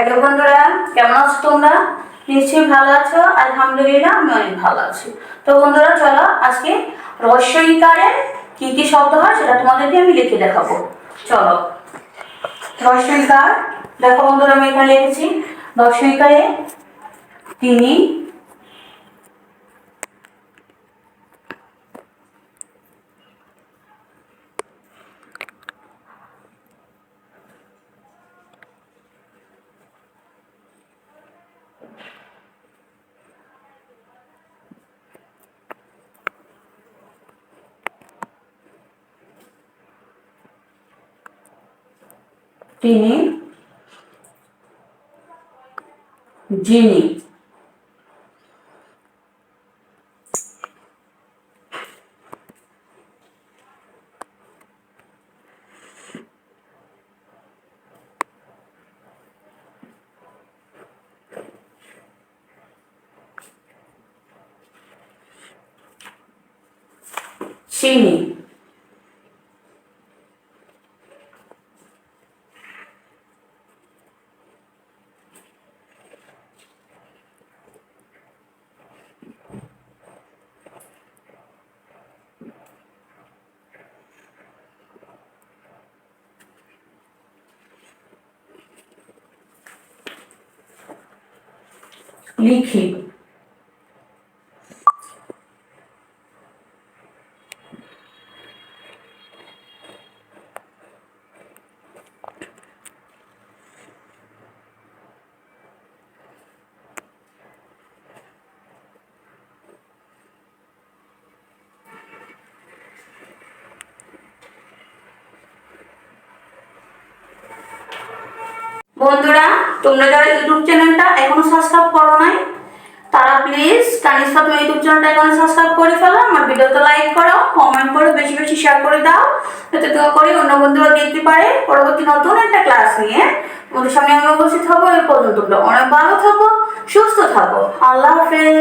Hello বন্ধুরা, কেমন আছো তোমরা? নিশ্চয়ই ভালো আছো, আলহামদুলিল্লাহ আমি অনেক ভালো আছি। তো বন্ধুরা, চলো আজকে রস্যইকারের কি কি শব্দ হয় সেটা তোমাদেরকে আমি লিখে দেখাবো। চলো। রস্যইকার দেখো বন্ধুরা আমি এখানে লিখেছি রস্যইকারে তিনি তিনি যিনি চিনি লিখি। বন্ধুরা তোমরা যারা ইউটিউব চ্যানেলটা এখনও সাবস্ক্রাইব প্লিজ কানিস ইউটিউব চ্যানেলটা এখনও সাবস্ক্রাইব করে ফেলো, আমার ভিডিওতে লাইক করো কমেন্ট করো, বেশি বেশি শেয়ার করে দাও, যাতে তোমার করে অন্য বন্ধুরা দেখতে পারে। পরবর্তী নতুন একটা ক্লাস নিয়ে তোমাদের সামনে আমি উপস্থিত হব। এই পর্যন্ত অনেক ভালো থাকো, সুস্থ থাকো। আল্লাহ হাফেজ।